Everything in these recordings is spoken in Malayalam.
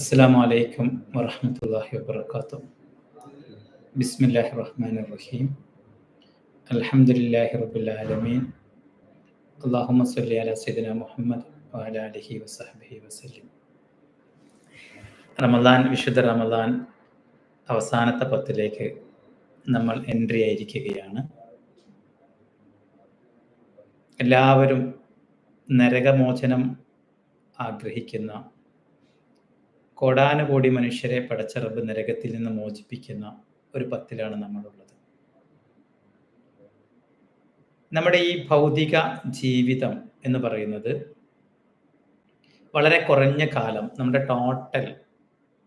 അസ്സാം വലൈക്കും വറഹമത്തല്ലാഹി വാത്തു ബിസ്മില്ലാഹി റഹ്മാൻ റഹീം അലഹമുല്ലാഹി റബുലാലമീൻ അള്ളാഹുമ സല്ലി അല സൈദിന മുഹമ്മദ് വാലാലിഹി വസഹബിഹി വസല്ലിം. റമദാൻ വിശുദ്ധ റമദാൻ അവസാനത്തെ പത്തിലേക്ക് നമ്മൾ എൻട്രി ആയിരിക്കുകയാണ്. എല്ലാവരും നരകമോചനം ആഗ്രഹിക്കുന്ന കോടാനുകോടി മനുഷ്യരെ പടച്ച റബ്ബ് നരകത്തിൽ നിന്ന് മോചിപ്പിക്കുന്ന ഒരു പത്തിലാണ് നമ്മളുള്ളത്. നമ്മുടെ ഈ ഭൗതിക ജീവിതം എന്ന് പറയുന്നത് വളരെ കുറഞ്ഞ കാലം നമ്മുടെ ടോട്ടൽ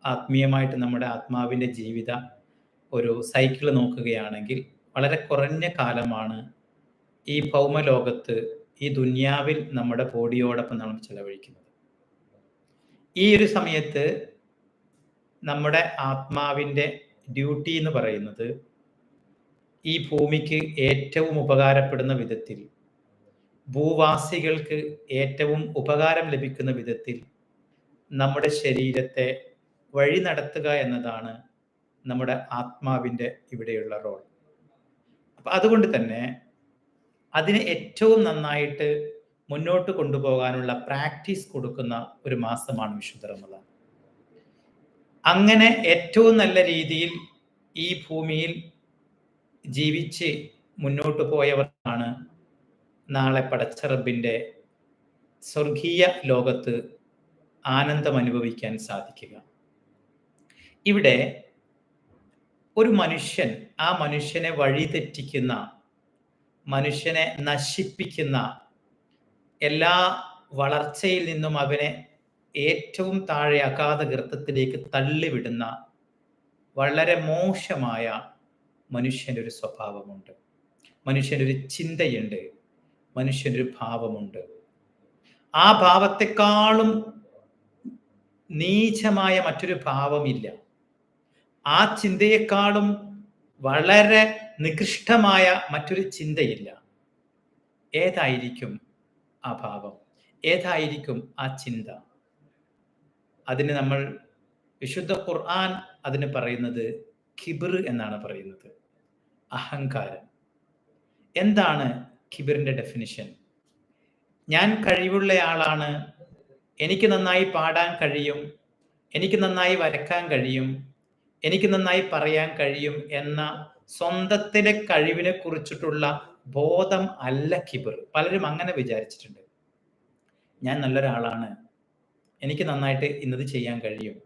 ആത്മീയമായിട്ട് നമ്മുടെ ആത്മാവിന്റെ ജീവിത ഒരു സൈക്കിൾ നോക്കുകയാണെങ്കിൽ വളരെ കുറഞ്ഞ കാലമാണ് ഈ ഭൗമലോകത്ത് ഈ ദുന്യാവിൽ നമ്മുടെ ബോഡിയോടൊപ്പം നമ്മൾ ചെലവഴിക്കുന്നത്. ഈ ഒരു സമയത്ത് നമ്മുടെ ആത്മാവിന്റെ ഡ്യൂട്ടി എന്ന് പറയുന്നത് ഈ ഭൂമിക്ക് ഏറ്റവും ഉപകാരപ്പെടുന്ന വിധത്തിൽ ഭൂവാസികൾക്ക് ഏറ്റവും ഉപകാരം ലഭിക്കുന്ന വിധത്തിൽ നമ്മുടെ ശരീരത്തെ വഴി നടത്തുക എന്നതാണ് നമ്മുടെ ആത്മാവിന്റെ ഇവിടെയുള്ള റോൾ അപ്പം അതുകൊണ്ട് തന്നെ അതിനെ ഏറ്റവും നന്നായിട്ട് മുന്നോട്ട് കൊണ്ടുപോകാനുള്ള പ്രാക്ടീസ് കൊടുക്കുന്ന ഒരു മാസമാണ് വിശുദ്ധ റമദാൻ. അങ്ങനെ ഏറ്റവും നല്ല രീതിയിൽ ഈ ഭൂമിയിൽ ജീവിച്ച് മുന്നോട്ട് പോയവരാണ് നാളെ പടച്ചറബിന്റെ സ്വർഗീയ ലോകത്ത് ആനന്ദം അനുഭവിക്കാൻ സാധിക്കുക. ഇവിടെ ഒരു മനുഷ്യൻ ആ മനുഷ്യനെ വഴിതെറ്റിക്കുന്ന മനുഷ്യനെ നശിപ്പിക്കുന്ന എല്ലാ വളർച്ചയിൽ നിന്നും അവനെ ഏറ്റവും താഴെ അഗാധ ഗർത്തത്തിലേക്ക് തള്ളിവിടുന്ന വളരെ മോശമായ മനുഷ്യന്റെ ഒരു സ്വഭാവമുണ്ട്. മനുഷ്യന്റെ ഒരു ചിന്തയുണ്ട്. മനുഷ്യന്റെ ഒരു ഭാവമുണ്ട്. ആ ഭാവത്തെക്കാളും നീചമായ മറ്റൊരു ഭാവമില്ല. ആ ചിന്തയെക്കാളും വളരെ നികൃഷ്ടമായ മറ്റൊരു ചിന്തയില്ല. ഏതായിരിക്കും ആ ഭാവം. ഏതായിരിക്കും ആ ചിന്ത? അതിന് നമ്മൾ വിശുദ്ധ ഖുർആൻ അതിന് പറയുന്നത് ഖിബിർ എന്നാണ് പറയുന്നത്. അഹങ്കാരം. എന്താണ് ഖിബിറിന്റെ ഡെഫിനിഷൻ ഞാൻ കഴിവുള്ളയാളാണ്. എനിക്ക് നന്നായി പാടാൻ കഴിയും. എനിക്ക് നന്നായി വരക്കാൻ കഴിയും. എനിക്ക് നന്നായി പറയാൻ കഴിയും എന്ന സ്വന്തത്തിലെ കഴിവിനെ കുറിച്ചിട്ടുള്ള ബോധം അല്ല കിബിർ. പലരും അങ്ങനെ വിചാരിച്ചിട്ടുണ്ട്. ഞാൻ നല്ലൊരാളാണ്. എനിക്ക് നന്നായിട്ട് ഇന്നത് ചെയ്യാൻ കഴിയും.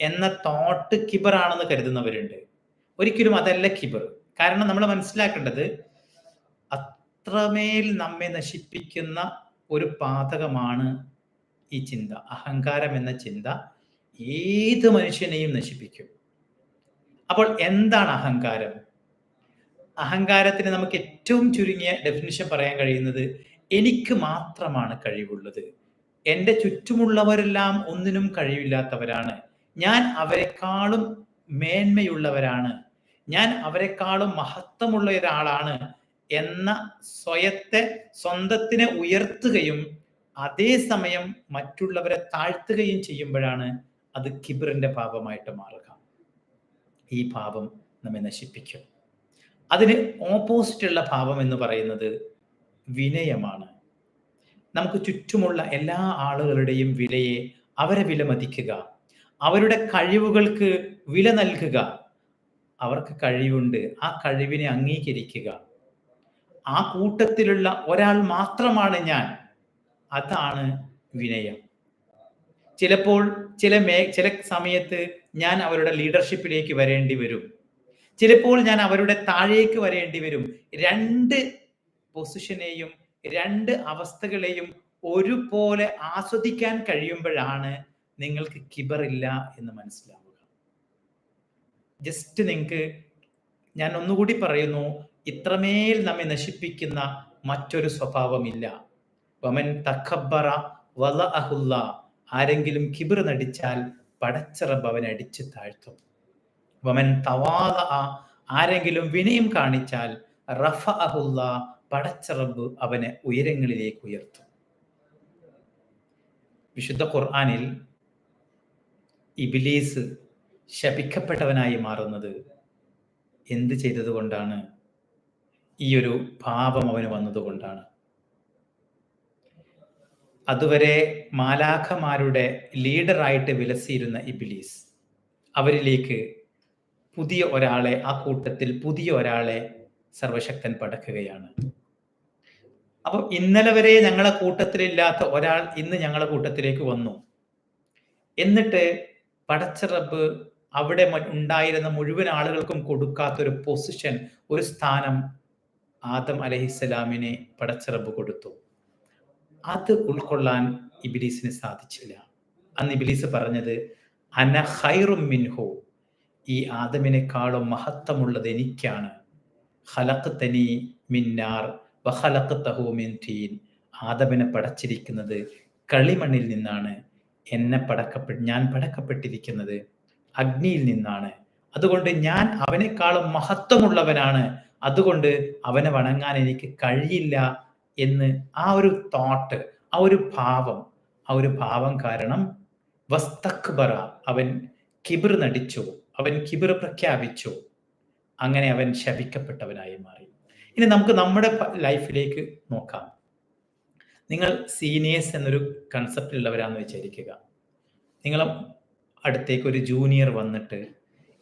എന്ന തോട്ട് കിബർ ആണെന്ന് കരുതുന്നവരുണ്ട്. ഒരിക്കലും അതല്ല കിബർ. കാരണം നമ്മൾ മനസ്സിലാക്കേണ്ടത് അത്രമേൽ നമ്മെ നശിപ്പിക്കുന്ന ഒരു പാതകമാണ് ഈ ചിന്ത. അഹങ്കാരം എന്ന ചിന്ത ഏത് മനുഷ്യനെയും നശിപ്പിക്കും. അപ്പോൾ എന്താണ് അഹങ്കാരം? അഹങ്കാരത്തിന് നമുക്ക് ഏറ്റവും ചുരുങ്ങിയ ഡെഫിനിഷൻ പറയാൻ കഴിയുന്നത് എനിക്ക് മാത്രമാണ് കഴിവുള്ളത്. എന്റെ ചുറ്റുമുള്ളവരെല്ലാം ഒന്നിനും കഴിവില്ലാത്തവരാണ്. ഞാൻ അവരെക്കാളും മേന്മയുള്ളവരാണ്. ഞാൻ അവരെക്കാളും മഹത്വമുള്ള ഒരാളാണ് എന്ന സ്വയത്തെ സ്വന്തത്തിനെ ഉയർത്തുകയും അതേസമയം മറ്റുള്ളവരെ താഴ്ത്തുകയും ചെയ്യുമ്പോഴാണ് അത് കിബിറിന്റെ പാപമായിട്ട് മാറുക. ഈ പാപം നമ്മെ നശിപ്പിക്കും. അതിന് ഓപ്പോസിറ്റുള്ള ഭാവം എന്ന് പറയുന്നത് വിനയമാണ്. നമുക്ക് ചുറ്റുമുള്ള എല്ലാ ആളുകളുടെയും വിലയെ അവരെ വിലമതിക്കുക അവരുടെ കഴിവുകൾക്ക് വില നൽകുക. അവർക്ക് കഴിവുണ്ട്. ആ കഴിവിനെ അംഗീകരിക്കുക. ആ കൂട്ടത്തിലുള്ള ഒരാൾ മാത്രമാണ് ഞാൻ. അതാണ് വിനയം. ചിലപ്പോൾ ചില മേ ചില സമയത്ത് ഞാൻ അവരുടെ ലീഡർഷിപ്പിലേക്ക് വരേണ്ടി വരും. ചിലപ്പോൾ ഞാൻ അവരുടെ താഴേക്ക് വരേണ്ടി വരും. രണ്ട് പൊസിഷനെയും രണ്ട് അവസ്ഥകളെയും ഒരുപോലെ ആസ്വദിക്കാൻ കഴിയുമ്പോഴാണ് നിങ്ങൾക്ക് കിബറില്ല എന്ന് മനസ്സിലാവുക. ജസ്റ്റ് നിങ്ങൾക്ക് ഞാൻ ഒന്നുകൂടി പറയുന്നു ഇത്രമേൽ നമ്മെ നശിപ്പിക്കുന്ന മറ്റൊരു സ്വഭാവമില്ല. വമൻ തഖബ്ബറ വല അഹുല്ല ആരെങ്കിലും കിബിർ നടിച്ചാൽ പടച്ചറബ് അവൻ അടിച്ചു താഴ്ത്തും. വമൻ തവാദ ആരെങ്കിലും വിനയം കാണിച്ചാൽ റഫ അഹുല്ല പടച്ചറബ് അവനെ ഉയരങ്ങളിലേക്ക് ഉയർത്തും. വിശുദ്ധ ഖുർആാനിൽ ഇബിലീസ് ശപിക്കപ്പെട്ടവനായി മാറുന്നത് എന്ത് ചെയ്തതുകൊണ്ടാണ്? ഈ ഒരു പാപം അവന് വന്നതുകൊണ്ടാണ്. അതുവരെ മാലാഖമാരുടെ ലീഡറായിട്ട് വിലസിയിരുന്ന ഇബിലീസ് അവരിലേക്ക് പുതിയ ഒരാളെ ആ കൂട്ടത്തിൽ പുതിയ ഒരാളെ സർവശക്തൻ പടക്കുകയാണ്. അപ്പൊ ഇന്നലെ വരെ ഞങ്ങളെ കൂട്ടത്തിലില്ലാത്ത ഒരാൾ ഇന്ന് ഞങ്ങളെ കൂട്ടത്തിലേക്ക് വന്നു. എന്നിട്ട് പടച്ച റബ്ബ് അവിടെ ഉണ്ടായിരുന്ന മുഴുവൻ ആളുകൾക്കും കൊടുക്കാത്ത ഒരു പൊസിഷൻ ഒരു സ്ഥാനം ആദം അലഹിസ്സലാമിനെ പടച്ച റബ്ബ് കൊടുത്തു. അത് ഉൾക്കൊള്ളാൻ ഇബിലീസിന് സാധിച്ചില്ല. അന്ന് ഇബിലീസ് പറഞ്ഞത് അന ഹൈറും മിൻഹു. ഈ ആദമിനേക്കാളും മഹത്വമുള്ളത് എനിക്കാണ്. ഹലക്ക് തനി മിന്നാർ വഹലക്ക് തഹു മിൻ ആദമിനെ പടച്ചിരിക്കുന്നത് കളിമണ്ണിൽ നിന്നാണ്. എന്നെ പടക്കപ്പെ ഞാൻ പടക്കപ്പെട്ടിരിക്കുന്നത് അഗ്നിയിൽ നിന്നാണ്. അതുകൊണ്ട് ഞാൻ അവനേക്കാളും മഹത്വമുള്ളവനാണ്. അതുകൊണ്ട് അവനെ വണങ്ങാൻ എനിക്ക് കഴിയില്ല എന്ന് ആ ഒരു തോട്ട് ആ ഒരു ഭാവം ആ ഒരു ഭാവം കാരണം വസ്തക്ബറ അവൻ കിബിർ നടിച്ചു. അവൻ കിബിർ പ്രഖ്യാപിച്ചു. അങ്ങനെ അവൻ ശപിക്കപ്പെട്ടവനായി മാറി. ഇനി നമുക്ക് നമ്മുടെ ലൈഫിലേക്ക് നോക്കാം. നിങ്ങൾ സീനിയേഴ്സ് എന്നൊരു കൺസെപ്റ്റിലുള്ളവരാന്ന് വിചാരിക്കുക. നിങ്ങൾ അടുത്തേക്ക് ഒരു ജൂനിയർ വന്നിട്ട്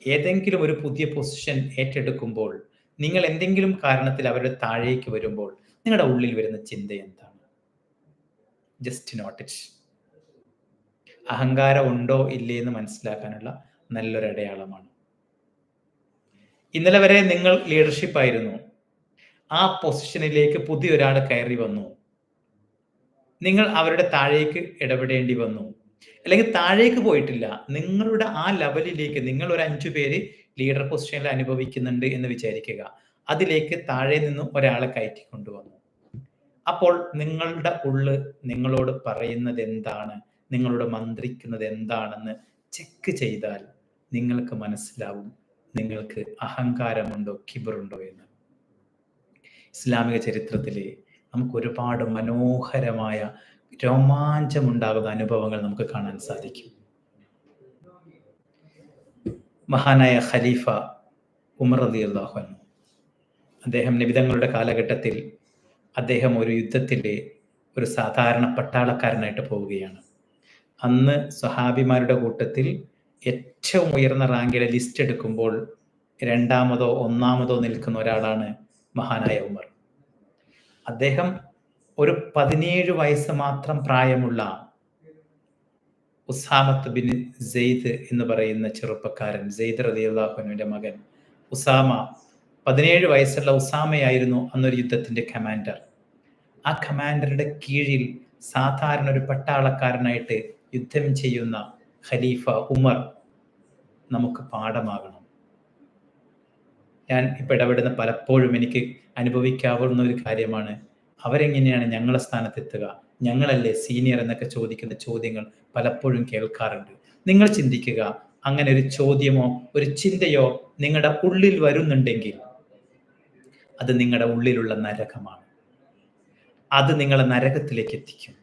ഏതെങ്കിലും ഒരു പുതിയ പൊസിഷൻ ഏറ്റെടുക്കുമ്പോൾ നിങ്ങൾ എന്തെങ്കിലും കാരണത്തിൽ അവരുടെ താഴേക്ക് വരുമ്പോൾ നിങ്ങളുടെ ഉള്ളിൽ വരുന്ന ചിന്ത എന്താണ്? ജസ്റ്റ് നോട്ട് ഇറ്റ് അഹങ്കാരം ഉണ്ടോ ഇല്ലേ എന്ന് മനസ്സിലാക്കാനുള്ള നല്ലൊരു അടയാളമാണ്. ഇന്നലെ വരെ നിങ്ങൾ ലീഡർഷിപ്പ് ആയിരുന്നു. ആ പൊസിഷനിലേക്ക് പുതിയൊരാൾ കയറി വന്നു. നിങ്ങൾ അവരുടെ താഴേക്ക് ഇടപെടേണ്ടി വന്നു. അല്ലെങ്കിൽ താഴേക്ക് പോയിട്ടില്ല. നിങ്ങളുടെ ആ ലെവലിലേക്ക് നിങ്ങൾ ഒരു അഞ്ചു പേര് ലീഡർ പൊസിഷനിൽ അനുഭവിക്കുന്നുണ്ട് എന്ന് വിചാരിക്കുക. അതിലേക്ക് താഴെ നിന്നും ഒരാളെ കയറ്റി കൊണ്ടുവന്നു അപ്പോൾ നിങ്ങളുടെ ഉള്ള് നിങ്ങളോട് പറയുന്നത് എന്താണ്? നിങ്ങളോട് മന്ത്രിക്കുന്നത് എന്താണെന്ന് ചെക്ക് ചെയ്താൽ നിങ്ങൾക്ക് മനസ്സിലാവും. നിങ്ങൾക്ക് അഹങ്കാരമുണ്ടോ കിബറുണ്ടോ എന്ന്. ഇസ്ലാമിക ചരിത്രത്തിലെ നമുക്ക് ഒരുപാട് മനോഹരമായ രോമാഞ്ചമുണ്ടാകുന്ന അനുഭവങ്ങൾ നമുക്ക് കാണാൻ സാധിക്കും. മഹാനായ ഖലീഫ ഉമർ അലി അള്ളാഹു അദ്ദേഹം നിബിതങ്ങളുടെ കാലഘട്ടത്തിൽ അദ്ദേഹം ഒരു യുദ്ധത്തിലെ ഒരു സാധാരണ പട്ടാളക്കാരനായിട്ട് പോവുകയാണ്. അന്ന് സ്വഹാബിമാരുടെ കൂട്ടത്തിൽ ഏറ്റവും ഉയർന്ന റാങ്കിലെ ലിസ്റ്റ് എടുക്കുമ്പോൾ രണ്ടാമതോ ഒന്നാമതോ നിൽക്കുന്ന ഒരാളാണ് മഹാനായ ഉമർ. അദ്ദേഹം ഒരു പതിനേഴ് വയസ്സ് മാത്രം പ്രായമുള്ള ഉസാമത്ത് ബിൻ സെയ്ദ് എന്ന് പറയുന്ന ചെറുപ്പക്കാരൻ സെയ്ദ് റലിയുള്ളാഹുനുവിന്റെ മകൻ. ഉസാമ പതിനേഴ് വയസ്സുള്ള ഉസാമയായിരുന്നു അന്നൊരു യുദ്ധത്തിന്റെ കമാൻഡർ ആ കമാൻഡറുടെ കീഴിൽ സാധാരണ ഒരു പട്ടാളക്കാരനായിട്ട് യുദ്ധം ചെയ്യുന്ന ഖലീഫ ഉമർ നമുക്ക് പാഠമാകണം. ഞാൻ ഇപ്പം ഇടപെടുന്ന പലപ്പോഴും എനിക്ക് അനുഭവിക്കാവുന്ന ഒരു കാര്യമാണ്. അവരെങ്ങനെയാണ് ഞങ്ങളെ സ്ഥാനത്തെത്തുക? ഞങ്ങളല്ലേ സീനിയർ എന്നൊക്കെ ചോദിക്കുന്ന ചോദ്യങ്ങൾ പലപ്പോഴും കേൾക്കാറുണ്ട്. നിങ്ങൾ ചിന്തിക്കുക അങ്ങനെ ഒരു ചോദ്യമോ ഒരു ചിന്തയോ നിങ്ങളുടെ ഉള്ളിൽ വരുന്നുണ്ടെങ്കിൽ അത് നിങ്ങളുടെ ഉള്ളിലുള്ള നരകമാണ്. അത് നിങ്ങളെ നരകത്തിലേക്ക് എത്തിക്കും.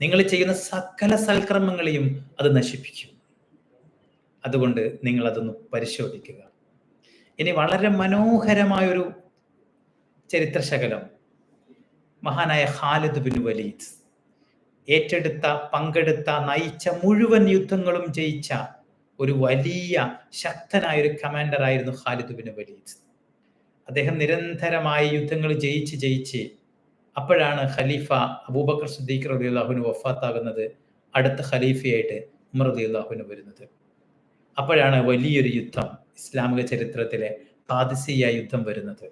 നിങ്ങൾ ചെയ്യുന്ന സകല സൽക്രമങ്ങളെയും അത് നശിപ്പിക്കും. അതുകൊണ്ട് നിങ്ങൾ അതൊന്ന് പരിശോധിക്കുക. ഇനി വളരെ മനോഹരമായൊരു ചരിത്രശകലം. മഹാനായ ഖാലിദ് ബിൻ വലീദ് ഏറ്റെടുത്ത പങ്കെടുത്ത നയിച്ച മുഴുവൻ യുദ്ധങ്ങളും ജയിച്ച ഒരു വലിയ ശക്തനായ ഒരു കമാൻഡർ ആയിരുന്നു ഖാലിദ് ബിൻ വലീദ്. അദ്ദേഹം നിരന്തരമായി യുദ്ധങ്ങൾ ജയിച്ച് ജയിച്ച് അപ്പോഴാണ് ഖലീഫ അബൂബക്കർ സിദ്ദീഖ് റബി അള്ളാഹുവിന് വഫാത്താകുന്നത് അടുത്ത ഖലീഫയായിട്ട് ഉമർ റബി അള്ളാഹുവിന് വരുന്നത്. അപ്പോഴാണ് വലിയൊരു യുദ്ധം ഇസ്ലാമിക ചരിത്രത്തിലെ പാദസീയ യുദ്ധം വരുന്നത്.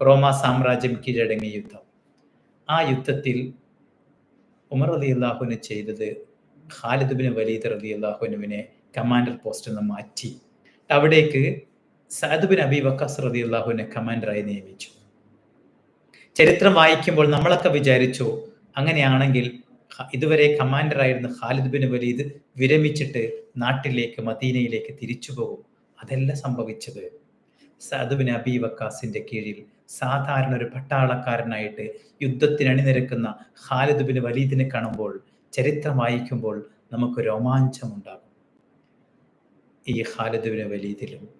റോമ സാമ്രാജ്യം കീഴടങ്ങിയ യുദ്ധം. ആ യുദ്ധത്തിൽ ഉമർ അലി അള്ളാഹുവിന് ചെയ്തത് ഖാലിദുബിന് വലീദ് റലി അള്ളാഹുനുവിനെ കമാൻഡർ പോസ്റ്റിൽ നിന്ന് മാറ്റി. അവിടേക്ക് സഅദ് ബിൻ അബി വക്കാസ് റലി അള്ളാഹുവിനെ കമാൻഡറായി നിയമിച്ചു. ചരിത്രം വായിക്കുമ്പോൾ നമ്മളൊക്കെ വിചാരിച്ചു അങ്ങനെയാണെങ്കിൽ ഇതുവരെ കമാൻഡർ ആയിരുന്ന ഖാലിദ് ബിൻ വലീദ് വിരമിച്ചിട്ട് നാട്ടിലേക്ക് മദീനയിലേക്ക് തിരിച്ചു പോകും. അതല്ല സംഭവിച്ചത്. സഅദ് ബിൻ അബി വക്കാസിന്റെ കീഴിൽ സാധാരണ ഒരു പട്ടാളക്കാരനായിട്ട് യുദ്ധത്തിന് അണിനിരക്കുന്ന ഖാലിദ് ബിൻ വലീദിനെ കാണുമ്പോൾ ചരിത്രം വായിക്കുമ്പോൾ നമുക്ക് രോമാഞ്ചമുണ്ടാകും. ഈ ഖാലിദ് ബിൻ വലീദിലും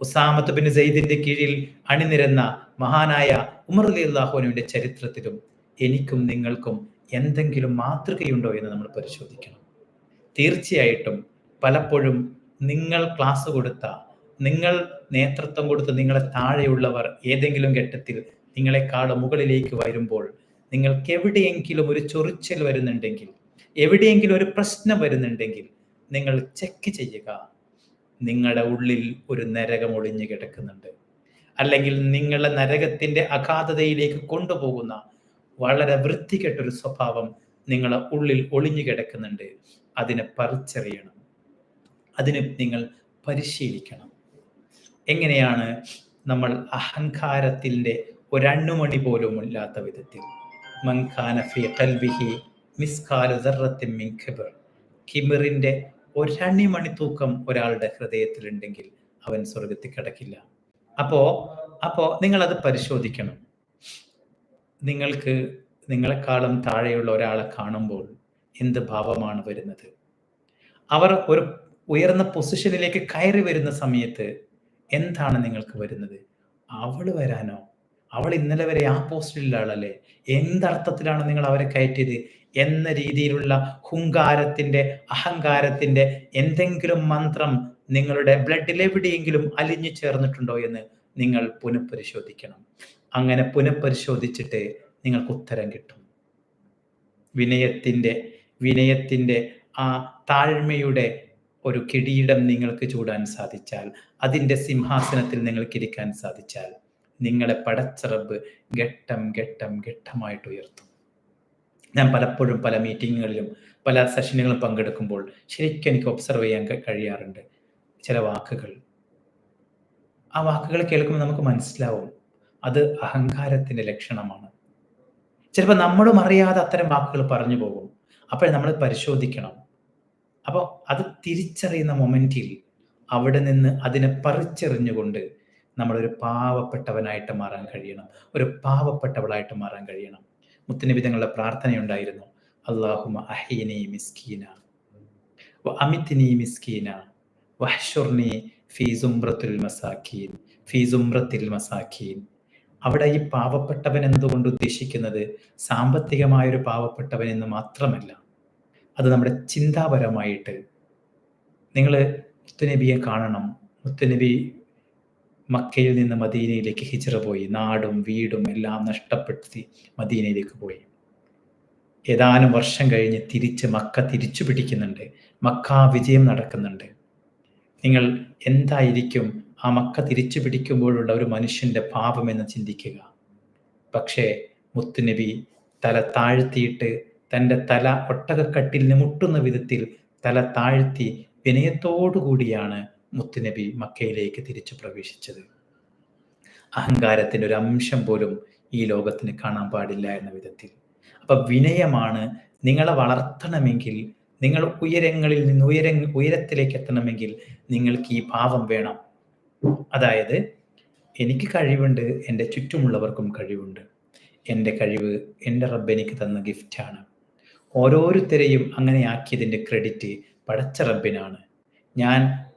ഉസാമത്ത് ബിൻ സെയ്ദിന്റെ കീഴിൽ അണിനിരന്ന മഹാനായ ഉമർ അലി അള്ളാഹുനുവിന്റെ ചരിത്രത്തിലും എനിക്കും നിങ്ങൾക്കും എന്തെങ്കിലും മാതൃകയുണ്ടോ എന്ന് നമ്മൾ പരിശോധിക്കണം. തീർച്ചയായിട്ടും പലപ്പോഴും നിങ്ങൾ ക്ലാസ് കൊടുത്ത നിങ്ങൾ നേതൃത്വം കൊടുത്ത് നിങ്ങളെ താഴെയുള്ളവർ ഏതെങ്കിലും ഘട്ടത്തിൽ നിങ്ങളെക്കാൾ മുകളിലേക്ക് വരുമ്പോൾ നിങ്ങൾക്ക് എവിടെയെങ്കിലും ഒരു ചൊറിച്ചൽ വരുന്നുണ്ടെങ്കിൽ എവിടെയെങ്കിലും ഒരു പ്രശ്നം വരുന്നുണ്ടെങ്കിൽ നിങ്ങൾ ചെക്ക് ചെയ്യുക. നിങ്ങളുടെ ഉള്ളിൽ ഒരു നരകം ഒളിഞ്ഞു കിടക്കുന്നുണ്ട്. അല്ലെങ്കിൽ നിങ്ങളെ നരകത്തിന്റെ അഗാധതയിലേക്ക് കൊണ്ടുപോകുന്ന വളരെ വൃത്തികെട്ടൊരു സ്വഭാവം നിങ്ങളെ ഉള്ളിൽ ഒളിഞ്ഞു കിടക്കുന്നുണ്ട്. അതിനെ പറിച്ചറിയണം. അതിന് നിങ്ങൾ പരിശീലിക്കണം. എങ്ങനെയാണ് നമ്മൾ അഹങ്കാരത്തിന്റെ ഒരണ്ണുമണി പോലും ഇല്ലാത്ത വിധത്തിൽ. മൻഖാനഫി കൽവിഹി മിസ്കാലുദർ ഖിബർ കിബറിന്റെ മണിത്തൂക്കം തൂക്കം ഒരാളുടെ ഹൃദയത്തിലുണ്ടെങ്കിൽ അവൻ സ്വർഗത്തിൽ കിടക്കില്ല. അപ്പോ അപ്പോ നിങ്ങൾ അത് പരിശോധിക്കണം. നിങ്ങൾക്ക് നിങ്ങളെക്കാളും താഴെയുള്ള ഒരാളെ കാണുമ്പോൾ എന്ത് ഭാവമാണ് വരുന്നത്? അവർ ഒരു ഉയർന്ന പൊസിഷനിലേക്ക് കയറി വരുന്ന സമയത്ത് എന്താണ് നിങ്ങൾക്ക് വരുന്നത്? അവൾ വരാനോ? അവൾ ഇന്നലെ വരെ ആ പോസ്റ്റിലുള്ള ആളല്ലേ? എന്തർത്ഥത്തിലാണ് നിങ്ങൾ അവരെ കയറ്റിയത്? എന്ന രീതിയിലുള്ള ഹുങ്കാരത്തിന്റെ അഹങ്കാരത്തിന്റെ എന്തെങ്കിലും മന്ത്രം നിങ്ങളുടെ ബ്ലഡിൽ എവിടെയെങ്കിലും അലിഞ്ഞു ചേർന്നിട്ടുണ്ടോ എന്ന് നിങ്ങൾ പുനഃപരിശോധിക്കണം. അങ്ങനെ പുനഃപരിശോധിച്ചിട്ട് നിങ്ങൾക്ക് ഉത്തരം കിട്ടും. വിനയത്തിന്റെ വിനയത്തിന്റെ ആ താഴ്മയുടെ ഒരു കിടീടം നിങ്ങൾക്ക് ചൂടാൻ സാധിച്ചാൽ അതിന്റെ സിംഹാസനത്തിൽ നിങ്ങൾക്ക് ഇരിക്കാൻ സാധിച്ചാൽ നിങ്ങളെ പടച്ചറബ് ഘട്ടം ഘട്ടം ഘട്ടമായിട്ട് ഉയർത്തും. ഞാൻ പലപ്പോഴും പല മീറ്റിങ്ങുകളിലും പല സെഷനുകളും പങ്കെടുക്കുമ്പോൾ ശരിക്കും എനിക്ക് ഒബ്സർവ് ചെയ്യാൻ കഴിയാറുണ്ട് ചില വാക്കുകൾ. ആ വാക്കുകൾ കേൾക്കുമ്പോൾ നമുക്ക് മനസ്സിലാവും അത് അഹങ്കാരത്തിന്റെ ലക്ഷണമാണ്. ചിലപ്പോൾ നമ്മളും അറിയാതെ അത്തരം വാക്കുകൾ പറഞ്ഞു പോകും. അപ്പോൾ നമ്മൾ പരിശോധിക്കണം. അപ്പോൾ അത് തിരിച്ചറിയുന്ന മൊമെന്റിൽ അവിടെ നിന്ന് അതിനെ പറിച്ചെറിഞ്ഞുകൊണ്ട് നമ്മളൊരു പാവപ്പെട്ടവനായിട്ട് മാറാൻ കഴിയണം. ഒരു പാവപ്പെട്ടവളായിട്ട് മാറാൻ കഴിയണം. മുത്തനബി തങ്ങളുടെ പ്രാർത്ഥനയുണ്ടായിരുന്നു അള്ളാഹുമ മിസ്കീന. മിസ്കീന. ഫീ ഫീ അവിടെ ഈ പാവപ്പെട്ടവൻ എന്നതുകൊണ്ട് ഉദ്ദേശിക്കുന്നത്? സാമ്പത്തികമായൊരു പാവപ്പെട്ടവൻ എന്ന് മാത്രമല്ല അത് നമ്മുടെ ചിന്താപരമായിട്ട്. നിങ്ങൾ മുത്തുനബിയെ കാണണം. മുത്തുനബി മക്കയിൽ നിന്ന് മദീനയിലേക്ക് ഹിജറ പോയി. നാടും വീടും എല്ലാം നഷ്ടപ്പെടുത്തി മദീനയിലേക്ക് പോയി. ഏതാനും വർഷം കഴിഞ്ഞ് തിരിച്ച് മക്ക തിരിച്ചു പിടിക്കുന്നുണ്ട്. മക്ക വിജയം നടക്കുന്നുണ്ട്. നിങ്ങൾ എന്തായിരിക്കും ആ മക്ക തിരിച്ചു പിടിക്കുമ്പോഴുള്ള ഒരു മനുഷ്യന്റെ പാപമെന്ന് ചിന്തിക്കുക. പക്ഷേ മുത്തുനബി തല താഴ്ത്തിയിട്ട് തന്റെ തല ഒട്ടകക്കട്ടിലിന് മുട്ടുന്ന വിധത്തിൽ തല താഴ്ത്തി വിനയത്തോടുകൂടിയാണ് മുത്തുനബി മക്കയിലേക്ക് തിരിച്ചു പ്രവേശിച്ചത്. അഹങ്കാരത്തിന്റെ ഒരു അംശം പോലും ഈ ലോകത്തിന് കാണാൻ പാടില്ല എന്ന വിധത്തിൽ. അപ്പൊ വിനയമാണ് നിങ്ങളെ വളർത്തണമെങ്കിൽ നിങ്ങൾ ഉയരങ്ങളിൽ നിന്ന് ഉയര ഉയരത്തിലേക്ക് എത്തണമെങ്കിൽ നിങ്ങൾക്ക് ഈ ഭാവം വേണം. അതായത് എനിക്ക് കഴിവുണ്ട് എന്റെ ചുറ്റുമുള്ളവർക്കും കഴിവുണ്ട്. എന്റെ കഴിവ് എന്റെ റബ്ബ് എനിക്ക് തന്ന ഗിഫ്റ്റാണ് ഓരോരുത്തരെയും അങ്ങനെ ആക്കിയതിന്റെ ക്രെഡിറ്റ് പടച്ച റബ്ബിനാണ്. ഞാൻ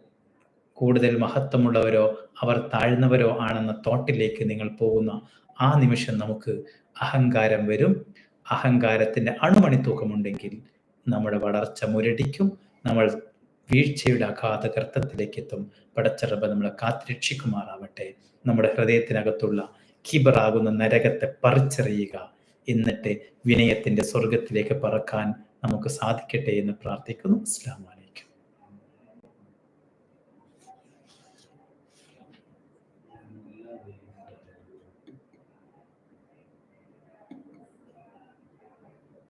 കൂടുതൽ മഹത്വമുള്ളവരോ അവർ താഴ്ന്നവരോ ആണെന്ന തോട്ടിലേക്ക് നിങ്ങൾ പോകുന്ന ആ നിമിഷം നമുക്ക് അഹങ്കാരം വരും. അഹങ്കാരത്തിന്റെ അഹങ്കാരത്തിന്റെ അണുമണിത്തൂക്കമുണ്ടെങ്കിൽ നമ്മുടെ വളർച്ച മുരടിക്കും. നമ്മൾ വീഴ്ചയുടെ അഗാധ ഗർത്തത്തിലേക്ക് എത്തും പടച്ചറബ നമ്മളെ കാത്തിരക്ഷിക്കുമാറാവട്ടെ. നമ്മുടെ ഹൃദയത്തിനകത്തുള്ള കിബറാകുന്ന നരകത്തെ പറിച്ചെറിയുക. എന്നിട്ട് വിനയത്തിന്റെ സ്വർഗത്തിലേക്ക് പറക്കാൻ നമുക്ക് സാധിക്കട്ടെ എന്ന് പ്രാർത്ഥിക്കുന്നു. അസ്ലാം